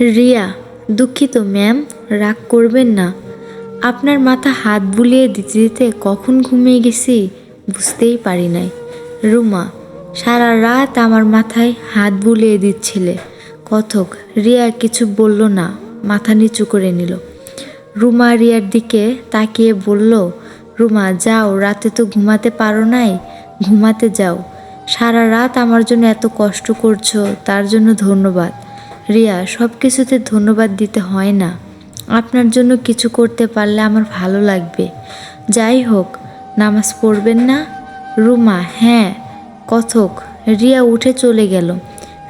রিয়া, দুঃখিত ম্যাম, রাগ করবেন না। আপনার মাথা হাত বুলিয়ে দিতে দিতে কখন ঘুমিয়ে গেছি বুঝতেই পারি নাই। রুমা, সারা রাত আমার মাথায় হাত বুলিয়ে দিচ্ছিলে। কথক, রিয়া কিছু বলল না, মাথা নিচু করে নিল। রুমা রিয়ার দিকে তাকিয়ে বলল, রুমা, যাও, রাতে তো ঘুমাতে পারো নাই। ঘুমাতে যাও। সারা রাত আমার জন্য এত কষ্ট করছ, তার জন্য ধন্যবাদ। রিয়া সব কিছুতে ধন্যবাদ দিতে হয় না। আপনার জন্য কিছু করতে পারলে আমার ভালো লাগবে। যাই হোক, নামাজ পড়বেন না? রুমা হ্যাঁ কথক, রিয়া উঠে চলে গেল।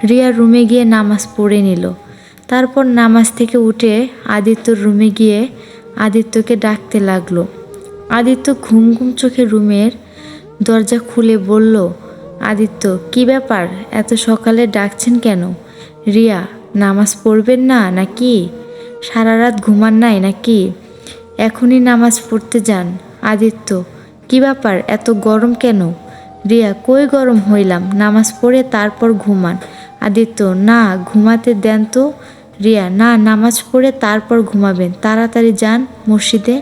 রিয়া রুমে গিয়ে নামাজ পড়ে নিল। তারপর নামাজ থেকে উঠে আদিত্যর রুমে গিয়ে আদিত্যকে ডাকতে লাগল। আদিত্য ঘুম ঘুম চোখে রুমের দরজা খুলে বলল, আদিত্য, কি ব্যাপার? এত সকালে ডাকছেন কেন? রিয়া নামাজ পড়বেন না নাকি? সারা রাত ঘুমান নাই নাকি? এখনই নামাজ পড়তে যান। আদিত্য, কি ব্যাপার? এত গরম কেন? রিয়া, কই গরম হইলাম? নামাজ পড়ে তারপর ঘুমান। আদিত্য, না, ঘুমাতে দেন তো। রিয়া, না, নামাজ পড়ে তারপর ঘুমাবেন। তাড়াতাড়ি যান মসজিদে।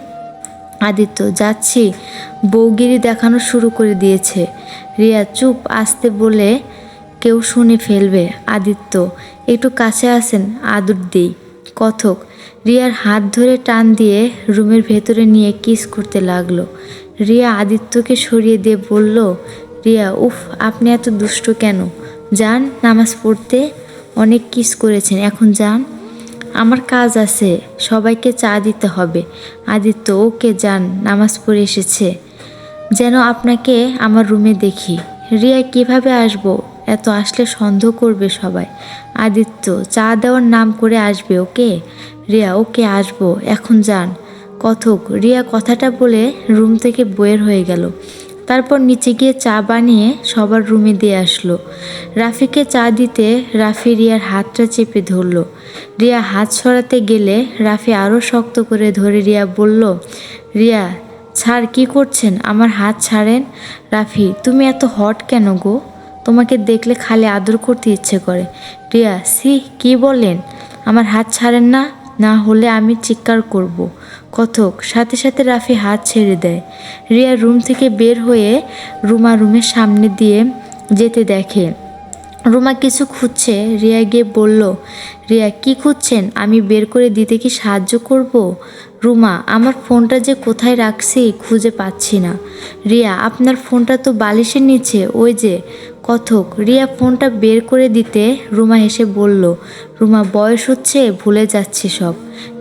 আদিত্য, যাচ্ছি। বউগিরি দেখানো শুরু করে দিয়েছে। রিয়া, চুপ, আসতে বলে কেউ শুনে ফেলবে, আদিত্য। একটু কাছে আসেন, আদর দিই। কথক, রিয়ার হাত ধরে টান দিয়ে রুমের ভেতরে নিয়ে কিস করতে লাগল। রিয়া আদিত্যকে সরিয়ে দিয়ে বলল, রিয়া, উফ, আপনি এত দুষ্ট কেন? যান, নামাজ পড়তে। অনেক কিস করেছেন, এখন যান। আমার কাজ আছে, সবাইকে চা দিতে হবে। আদিত্য, ওকে, যান, নামাজ পড়ে এসেছে। যেন আপনাকে আমার রুমে দেখি। রিয়া, কীভাবে আসব? এত আসলে সন্দেহ করবে সবাই। আদিত্য, চা দেওয়ার নাম করে আসবে, ওকে? রিয়া, ওকে, আসব। এখন যান। কথক, রিয়া কথাটা বলে রুম থেকে বইয়ের হয়ে গেল। তারপর নিচে গিয়ে চা বানিয়ে সবার রুমে দিয়ে আসলো। রাফিকে চা দিতে রাফি রিয়ার হাতটা চেপে ধরলো। রিয়া হাত সরাতে গেলে রাফি আরও শক্ত করে ধরে রিয়া বলল, রিয়া, ছাড়, কি করছেন? আমার হাত ছাড়েন? রাফি, তুমি এত হট কেন গো? তোমাকে দেখলে খালি আদর করতে ইচ্ছে করে। রিয়া সি কি বলেন? আমার হাত ছাড়েন না না হলে আমি চিৎকার করব। কথক, সাথে সাথে রাফি হাত ছেড়ে দেয়। রিয়া রুম থেকে বের হয়ে রুমা রুমের সামনে দিয়ে যেতে দেখে। রুমা কিছু খুঁজছে, রিয়া গিয়ে বলল, রিয়া, কি খুঁজছেন? আমি বের করে দিতে কি সাহায্য করব? রুমা, আমার ফোনটা যে কোথায় রাখছি খুঁজে পাচ্ছি না। রিয়া, আপনার ফোনটা তো বালিশের নিচে, ওই যে কথক, রিয়া ফোনটা বের করে দিতে রুমা হেসে বলল, রুমা, বয়স হচ্ছে, ভুলে যাচ্ছি সব।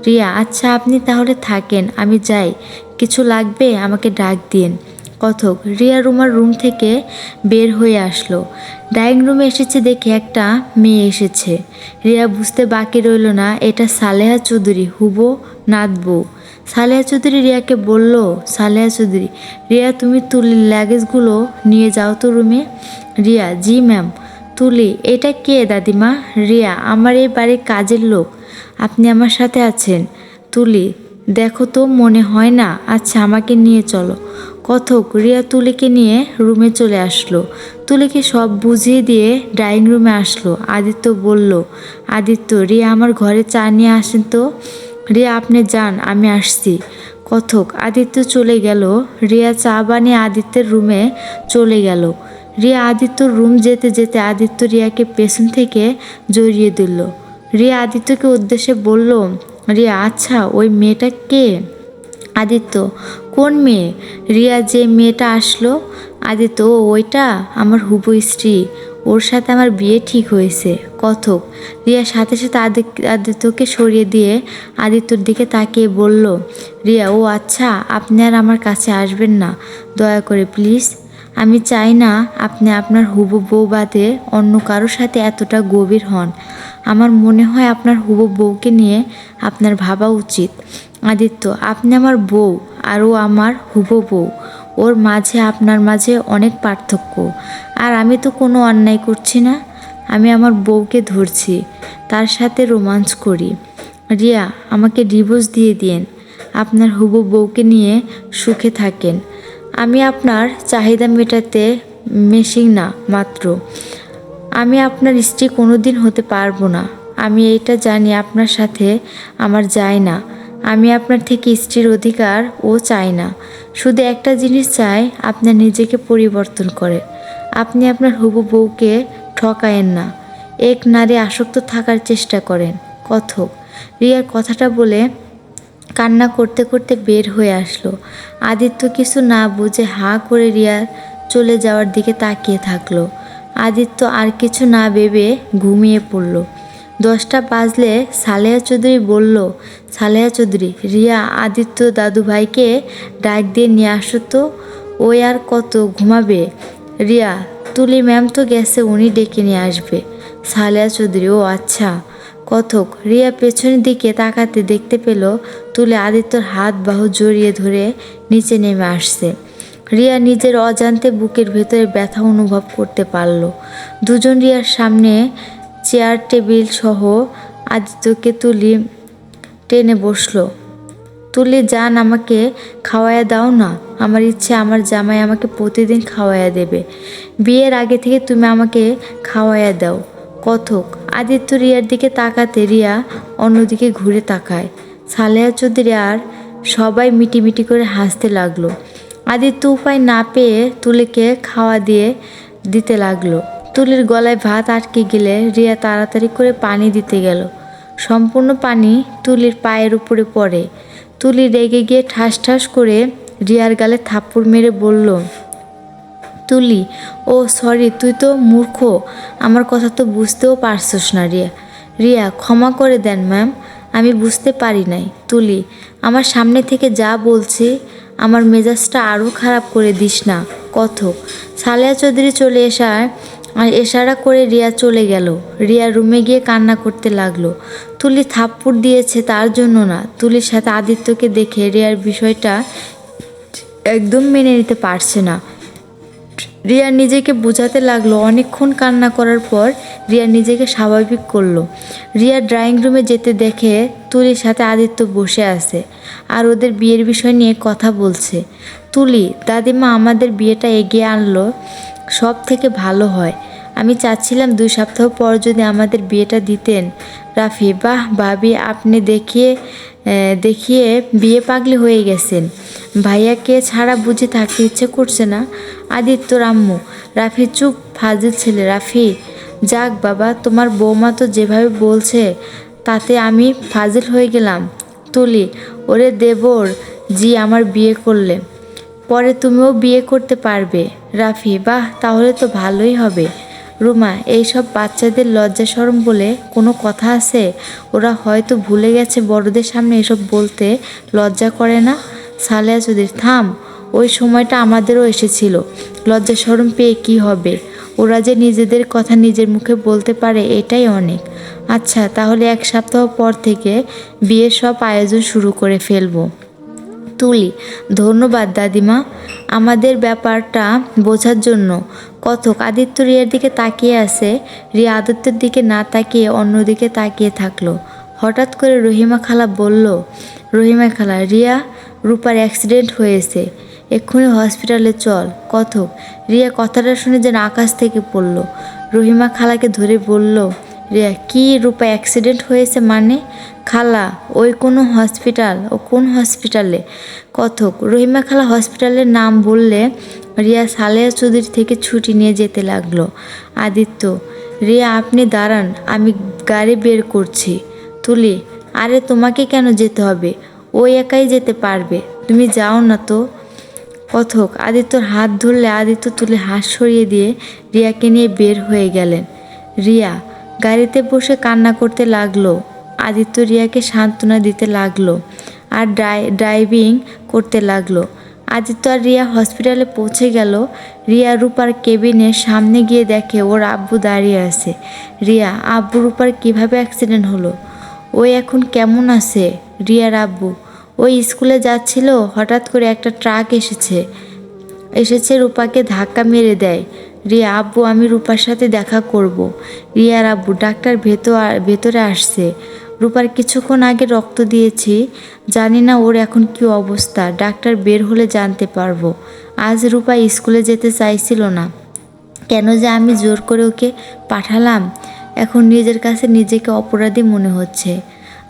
রিয়া আচ্ছা আপনি তাহলে থাকেন, আমি যাই। কিছু লাগবে, আমাকে ডাক দিন। কথক, রিয়া রুমার রুম থেকে বের হয়ে আসলো। ডাইনিং রুমে এসেছে দেখে একটা মেয়ে এসেছে। রিয়া বুঝতে বাকি রইল না, এটা সালেহা চৌধুরী, হুবো, নাতবু। সালেহা চৌধুরী রিয়াকে বলল, সালেহা চৌধুরী, রিয়া তুমি তুলির লাগেজগুলো নিয়ে যাও তো রুমে রিয়া, জি ম্যাম তুলি। এটা কে দাদিমা? রিয়া, আমার এই বাড়ির কাজের লোক। আপনি আমার সাথে আছেন। তুলি, দেখো তো, মনে হয় না? আচ্ছা আমাকে নিয়ে চলো। কথক, রিয়া তুলিকে নিয়ে রুমে চলে আসলো। তুলিকে সব বুঝিয়ে দিয়ে ড্রয়িং রুমে আসলো। আদিত্য বলল, আদিত্য, রিয়া আমার ঘরে চা নিয়ে আসেন তো? রিয়া, আপনি যান, আমি আসছি। কথক, আদিত্য চলে গেল। রিয়া চা বানিয়ে আদিত্যের রুমে চলে গেল। রিয়া আদিত্যর রুম যেতে যেতে আদিত্য রিয়াকে পেছন থেকে জড়িয়ে দিল রিয়া, আদিত্যকে উদ্দেশ্যে বলল, রিয়া আচ্ছা ওই মেয়েটা কে? আদিত্য, কোন মেয়ে? রিয়া, যে মেয়েটা আসলো, আদিত্য ওইটা, আমার হুবু স্ত্রী। ওর সাথে আমার বিয়ে ঠিক হয়েছে। কথক, রিয়া সাথে সাথে আদিত্যকে সরিয়ে দিয়ে আদিত্যর দিকে তাকিয়ে বলল, রিয়া, ও আচ্ছা আপনি আর আমার কাছে আসবেন না। দয়া করে প্লিজ আমি চাই না আপনি আপনার হুবু বউ বাদে অন্য কারোর সাথে এতটা গভীর হন। আমার মনে হয় আপনার হুবু বউকে নিয়ে আপনার ভাবা উচিত। আদিত্য, আপনি আমার বউ আর ও আমার হুবো বউ। ওর মাঝে, আপনার মাঝে অনেক পার্থক্য। আর আমি তো কোনো অন্যায় করছি না। আমি আমার বউকে ধরছি, তার সাথে রোমাঞ্চ করি। রিয়া, আমাকে ডিভোর্স দিয়ে দিন আপনার হুবু বউকে নিয়ে সুখে থাকেন। আমি আপনার চাহিদা মেটাতে মেশিং না, মাত্র। আমি আপনার স্ত্রী কোনো দিন হতে পারব না। আমি এইটা জানি, আপনার সাথে আমার যায় না। আমি আপনার থেকে স্ত্রীর অধিকার ও চাই না। শুধু একটা জিনিস চাই, আপনার নিজেকে পরিবর্তন করে। আপনি আপনার হবু বউকে ঠকায়েন না। এক নারী আসক্ত থাকার চেষ্টা করেন। কথক, রিয়ার কথাটা বলে কান্না করতে করতে বের হয়ে আসলো। আদিত্য কিছু না বুঝে হাঁ করে রিয়ার চলে যাওয়ার দিকে তাকিয়ে থাকল। আদিত্য আর কিছু না ভেবে ঘুমিয়ে পড়ল। দশটা বাজলে সালেহা চৌধুরী বলল, সালেহা চৌধুরী, রিয়া আদিত্য দাদু ভাইকে ডাক দিয়ে নিয়ে আসো তো ওই আর কত ঘুমাবে? রিয়া, তুলি ম্যাম তো গেছে, উনি ডেকে নিয়ে আসবে। সালেহা চৌধুরী, ও আচ্ছা। কথক রিয়া পেছনের দিকে তাকাতে দেখতে পেল তুলে আদিত্যর হাত বাহু জড়িয়ে ধরে নিচে নেমে আসছে। রিয়া নিজের অজান্তে বুকের ভেতরে ব্যথা অনুভব করতে পারল। দুজন রিয়ার সামনে চেয়ার, টেবিল সহ আদিত্যকে তুলি, টেনে বসল। তুলি, যান আমাকে খাওয়ায়া দাও না। আমার ইচ্ছে, আমার জামাই আমাকে প্রতিদিন খাওয়াইয়া দেবে। বিয়ের আগে থেকে তুমি আমাকে খাওয়াইয়া দাও। কথক, আদিত্য রিয়ার দিকে তাকাতে রিয়া অন্যদিকে ঘুরে তাকায়। সালেহা চৌধুরী আর সবাই মিটিমিটি করে হাসতে লাগল। আদিত্য উপায় না পেয়ে তুলিকে খাওয়া দিয়ে দিতে লাগল। তুলির গলায় ভাত আটকে গেলে রিয়া তাড়াতাড়ি করে পানি দিতে গেল। সম্পূর্ণ পানি তুলির পায়ের উপরে পড়ে। তুলি রেগে গিয়ে ঠাস ঠাস করে রিয়ার গালে থাপ্পড় মেরে বলল, তুলি, ও সরি, তুই তো মূর্খ। আমার কথা তো বুঝতেও পারছস না রিয়া। রিয়া, ক্ষমা করে দেন, ম্যাম। আমি বুঝতে পারি নাই। তুলি, আমার সামনে থেকে যা বলছি, আমার মেজাজটা আরও খারাপ করে দিস না। কথক, সালেহা চৌধুরী চলে আসায় আর এশারা করে রিয়া চলে গেল। রিয়া রুমে গিয়ে কান্না করতে লাগল। তুলি থাপ্পড় দিয়েছে তার জন্য না। তুলির সাথে আদিত্যকে দেখে রিয়ার বিষয়টা একদম মেনে নিতে পারছে না। রিয়া নিজেকে বোঝাতে লাগল। অনেকক্ষণ কান্না করার পর রিয়া নিজেকে স্বাভাবিক করল। রিয়া ড্রয়িং রুমে যেতে দেখে তুলির সাথে আদিত্য বসে আছে আর ওদের বিয়ের বিষয় নিয়ে কথা বলছে। তুলি, দাদিমা আমাদের বিয়েটা এগিয়ে আনলো। সব থেকে ভালো হয়। আমি চাচ্ছিলাম দুই সপ্তাহ পর যদি আমাদের বিয়েটা দিতেন। রাফি, বাহ, ভাবি, আপনি দেখিয়ে দেখিয়ে বিয়ে পাগলি হয়ে গেছেন। ভাইয়াকে ছাড়া বুঝে থাকতে ইচ্ছে করছে না। আদিত্য রাম্মু রাফি, চুপ, ফাজিল ছেলে। রাফি, যাক বাবা, তোমার বৌমা তো যেভাবে বলছে, তাতে আমি ফাজিল হয়ে গেলাম। তুলি, ওরে দেবর, জি আমার বিয়ে করলে। পরে তুমিও বিয়ে করতে পারবে। রাফি, বাহ, তাহলে তো ভালোই হবে। রুমা, এইসব বাচ্চাদের লজ্জা সরম বলে কোনো কথা আছে? ওরা হয়তো ভুলে গেছে বড়দের সামনে এসব বলতে। লজ্জা করে না? সালেয়া চৌধুরী, থাম। ওই সময়টা আমাদেরও এসেছিল। লজ্জা সরম পেয়ে কি হবে? ওরা যে নিজেদের কথা নিজের মুখে বলতে পারে, এটাই অনেক। আচ্ছা তাহলে এক সপ্তাহ পর থেকে বিয়ের সব আয়োজন শুরু করে ফেলব। তুলি, ধন্যবাদ দাদিমা। আমাদের ব্যাপারটা বোঝার জন্য কথক আদিত্য রিয়ার দিকে তাকিয়ে আছে, রিয়া আদিত্যের দিকে না তাকিয়ে অন্যদিকে তাকিয়ে থাকল। হঠাৎ করে রহিমা খালা বলল, রহিমা খালা, রিয়া রূপার অ্যাক্সিডেন্ট হয়েছে। এক্ষুনি হসপিটালে চল। কথক রিয়া কথাটা শুনে যেন আকাশ থেকে পড়ল। রহিমা খালাকে ধরে বলল, রিয়া, কি রূপা অ্যাক্সিডেন্ট হয়েছে মানে? খালা, ওই কোনো হসপিটাল ও কোন হসপিটালে কথক রহিমা খালা হসপিটালের নাম বললে রিয়া সালেহা চৌধুরী থেকে ছুটি নিয়ে যেতে লাগল। আদিত্য, রিয়া, আপনি দাঁড়ান, আমি গাড়ি বের করছি। তুলি, আরে তোমাকে কেন যেতে হবে? ও একাই যেতে পারবে। তুমি যাও না তো। কথক আদিত্যর হাত ধরলে আদিত্য তুলে হাত সরিয়ে দিয়ে রিয়াকে নিয়ে বের হয়ে গেলেন। রিয়া, গাড়িতে বসে কান্না করতে লাগল। আদিত্য রিয়াকে সান্ত্বনা দিতে লাগল আর ড্রাই, ড্রাইভিং করতে লাগল। আদিত্য আর রিয়া হসপিটালে পৌঁছে গেল। রিয়া রূপার কেবিনের সামনে গিয়ে দেখে ওর আব্বু দাঁড়িয়ে আছে। রিয়া, আব্বু রূপার কীভাবে অ্যাক্সিডেন্ট হলো? ওই এখন কেমন আছে? রিয়ার আব্বু ওই স্কুলে যাচ্ছিল, হঠাৎ করে একটা ট্রাক এসেছে। এসেছে রূপাকে ধাক্কা মেরে দেয়। রিয়া, আব্বু, আমি রূপার সাথে দেখা করব। রিয়ার আব্বু, ডাক্তার ভেতর ভেতরে আসছে। রূপার কিছুক্ষণ আগে রক্ত দিয়েছি। জানি না ওর এখন কি অবস্থা। ডাক্তার বের হলে জানতে পারব। আজ রূপা স্কুলে যেতে চাইছিল না। কেন যে আমি জোর করে ওকে পাঠালাম, এখন নিজের কাছে নিজেকে অপরাধী মনে হচ্ছে।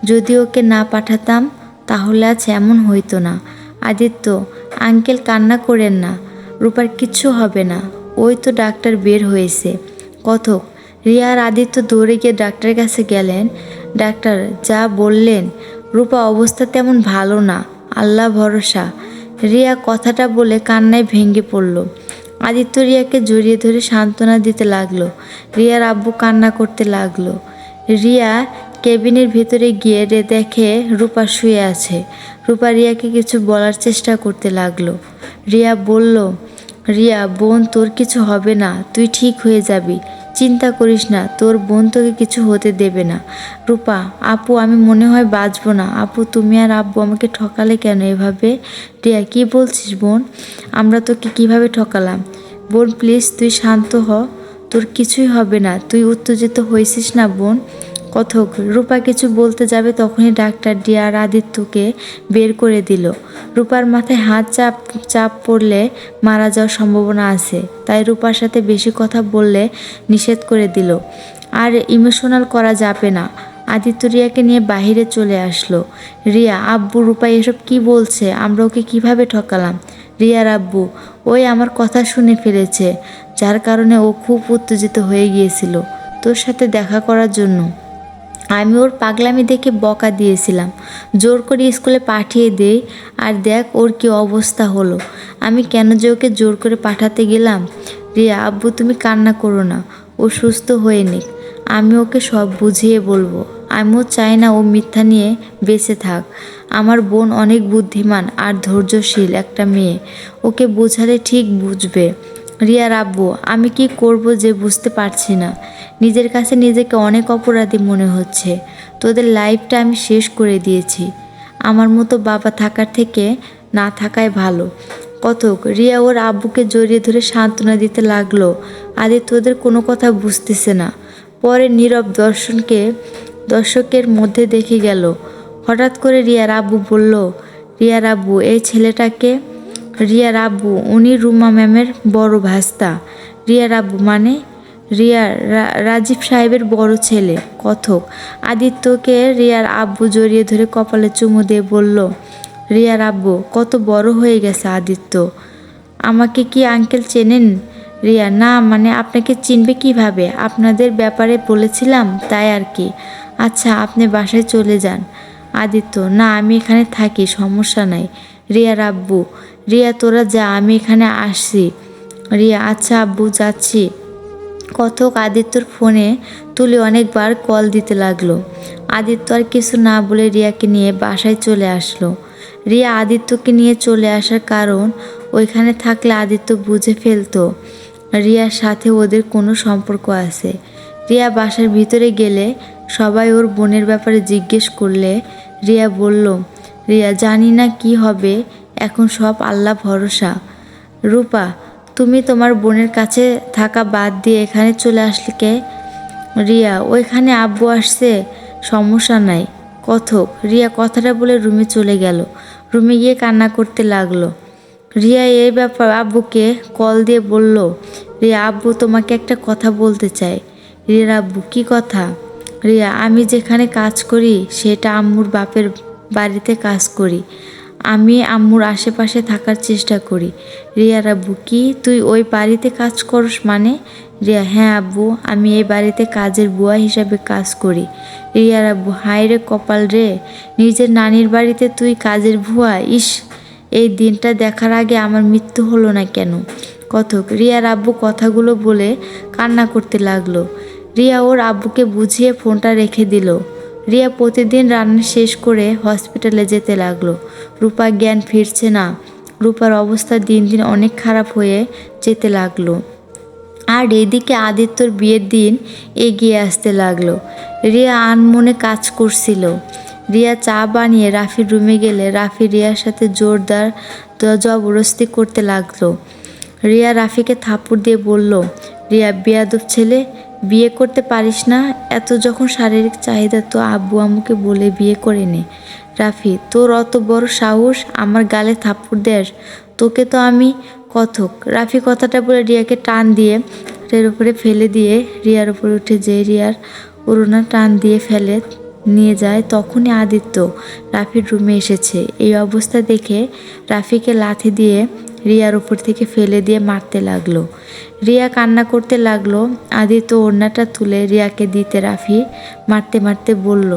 যদি ওকে না পাঠাতাম, তাহলে আজ এমন হইতো না। আদিত্য, আঙ্কেল কান্না করেন না। রূপার কিচ্ছু হবে না। ওই তো ডাক্তার বের হয়েছে। কথক, রিয়া আর আদিত্য দৌড়ে গিয়ে ডাক্তারের কাছে গেলেন। ডাক্তার, যা বললেন, রূপা অবস্থা তেমন ভালো না, আল্লাহ ভরসা। রিয়া কথাটা বলে কান্নায় ভেঙে পড়ল। আদিত্য রিয়াকে জড়িয়ে ধরে সান্ত্বনা দিতে লাগল। রিয়ার আব্বু কান্না করতে লাগল। রিয়া কেবিনের ভিতরে গিয়ে রে দেখে রূপা শুয়ে আছে। রূপা রিয়াকে কিছু বলার চেষ্টা করতে লাগল। রিয়া বলল, রিয়া, বোন, তোর কিছু হবে না, তুই ঠিক হয়ে যাবি। চিন্তা করিস না, তোর বোন তোকে কিছু হতে দেবে না। রূপা, আপু, আমি মনে হয় বাঁচবো না। আপু, তুমি আর আব্বু আমাকে ঠকালে কেন এভাবে? টিয়া কি বলছিস বোন? আমরা তোকে কীভাবে ঠকালাম? বোন প্লিজ তুই শান্ত হ। তোর কিছুই হবে না। তুই উত্তেজিত হয়েছিস না বোন? কথক, রূপা কিছু বলতে যাবে তখনই ডাক্তার ডিয়া আর আদিত্যকে বের করে দিল। রূপার মাথায় হাত চাপ চাপ পড়লে মারা যাওয়ার সম্ভাবনা আছে, তাই রূপার সাথে বেশি কথা বললে নিষেধ করে দিল। আর ইমোশনাল করা যাবে না। আদিত্য রিয়াকে নিয়ে বাহিরে চলে আসলো। রিয়া, আব্বু, রূপা এসব কি বলছে? আমরা ওকে কীভাবে ঠকালাম? রিয়ার আব্বু, ওই আমার কথা শুনে ফেলেছে, যার কারণে ও খুব উত্তেজিত হয়ে গিয়েছিল। তোর সাথে দেখা করার জন্য। আমি ওর পাগলামি দেখে বকা দিয়েছিলাম। জোর করে স্কুলে পাঠিয়ে দেই আর দেখ ওর কি অবস্থা হলো। আমি কেন যে ওকে জোর করে পাঠাতে গেলাম? রিয়া, আব্বু তুমি কান্না করো না, ও সুস্থ হয়ে নিক। আমি ওকে সব বুঝিয়ে বলব। আমিও চাই না ও মিথ্যা নিয়ে বেঁচে থাক। আমার বোন অনেক বুদ্ধিমান আর ধৈর্যশীল একটা মেয়ে। ওকে বোঝালে ঠিক বুঝবে। রিয়ার আব্বু আমি কি করব যে বুঝতে পারছি না। নিজের কাছে নিজেকে অনেক অপরাধী মনে হচ্ছে। তোদের লাইফটা আমি শেষ করে দিয়েছি। আমার মতো বাবা থাকার থেকে না থাকাই ভালো। কতক রিয়া ওর আব্বুকে জড়িয়ে ধরে সান্ত্বনা দিতে লাগল। আদি তোদের কোনো কথা বুঝতেছে না। পরে নীরব দর্শনকে, দর্শকের মধ্যে দেখে গেল। হঠাৎ করে রিয়ার আব্বু বলল রিয়ার আব্বু এই ছেলেটাকে রিয়ার আব্বু উনি রুমা ম্যামের বড় ভাস্তা। রিয়ার আব্বু মানে রিয়া রাজীব সাহেবের বড় ছেলে, কথক। আদিত্যকে রিয়ার আব্বু জড়িয়ে ধরে কপালে চুমু দিয়ে বলল রিয়ার আব্বু কত বড় হয়ে গেছে আদিত্য। আমাকে কি আঙ্কেল চেনেন? রিয়া, না মানে আপনাকে চিনবে কীভাবে? আপনাদের ব্যাপারে বলেছিলাম, তাই আর কি। আচ্ছা আপনি বাসায় চলে যান। আদিত্য, না, আমি এখানে থাকি, সমস্যা নাই। রিয়ার আব্বু রিয়া, তোরা যা, আমি এখানে আসছি। রিয়া আচ্ছা আব্বু, যাচ্ছি। কথক আদিত্যর ফোনে তুলে অনেকবার কল দিতে লাগল। আদিত্য আর কিছু না বলে রিয়াকে নিয়ে বাসায় চলে আসলো। রিয়া আদিত্যকে নিয়ে চলে আসার কারণ ওইখানে থাকলে আদিত্য বুঝে ফেলতো। রিয়ার সাথে ওদের কোনো সম্পর্ক আছে। রিয়া বাসার ভিতরে গেলে সবাই ওর বোনের ব্যাপারে জিজ্ঞেস করলে রিয়া বলল, রিয়া, জানি না কি হবে এখন সব আল্লাহ ভরসা। রূপা, তুমি তোমার বোনের কাছে থাকা বাদ দিয়ে এখানে চলে আসলে কে? রিয়া, ওইখানে আব্বু আসছে, সমস্যা নাই। কথক, রিয়া কথাটা বলে রুমে চলে গেল। রুমে গিয়ে কান্না করতে লাগল। রিয়া এই ব্যাপার আব্বুকে কল দিয়ে বলল, রিয়া, আব্বু তোমাকে একটা কথা বলতে চাই রিয়ার আব্বু, কি কথা? রিয়া, আমি যেখানে কাজ করি, সেটা আম্মুর বাপের বাড়িতে কাজ করি। আমি আম্মুর আশেপাশে থাকার চেষ্টা করি। রিয়ার আব্বু কি তুই ওই বাড়িতে কাজ করস মানে? রিয়া হ্যাঁ আব্বু, আমি এই বাড়িতে কাজের বুয়া হিসাবে কাজ করি। রিয়ার আব্বু, হায় রে কপাল রে, নিজের নানির বাড়িতে তুই কাজের ভুয়া? ইস, এই দিনটা দেখার আগে আমার মৃত্যু হলো না কেন? কথক, রিয়ার আব্বু কথাগুলো বলে কান্না করতে লাগল। রিয়া ওর আব্বুকে বুঝিয়ে ফোনটা রেখে দিল। রিয়া প্রতিদিন রান্না শেষ করে হসপিটালে যেতে লাগল। রূপা জ্ঞান ফিরছে না। রূপার অবস্থা দিন দিন অনেক খারাপ হয়ে যেতে লাগল। আর এদিকে আদিত্যর বিয়ের দিন এগিয়ে আসতে লাগল। রিয়া আনমনে কাজ করছিল। রিয়া চা বানিয়ে রাফির রুমে গেলে রাফি রিয়ার সাথে জোরদার জবরদস্তি করতে লাগল। রিয়া রাফিকে থাপ্পড় দিয়ে বলল রিয়া বিয়াদব ছেলে, বিয়ে করতে পারিস না, এত যখন শারীরিক চাহিদা তো আব্বু আমুকে বলে বিয়ে করে নে। রাফি, তোর অত বড় সাহস আমার গালে থাপ্পড় দেয়ার, তোকে তো আমি কথক। রাফি কথাটা বলে রিয়াকে টান দিয়ে রিয়ার উপরে ফেলে দিয়ে রিয়ার উপরে উঠে যে রিয়ার অরুণা টান দিয়ে ফেলে নিয়ে যায় তখনই আদিত্য রাফির রুমে এসেছে। এই অবস্থা দেখে রাফিকে লাথি দিয়ে রিয়ার উপর থেকে ফেলে দিয়ে মারতে লাগল। রিয়া কান্না করতে লাগল। আদিত্য ওড়নাটা তুলে রিয়াকে দিতে রাফি মারতে মারতে বলল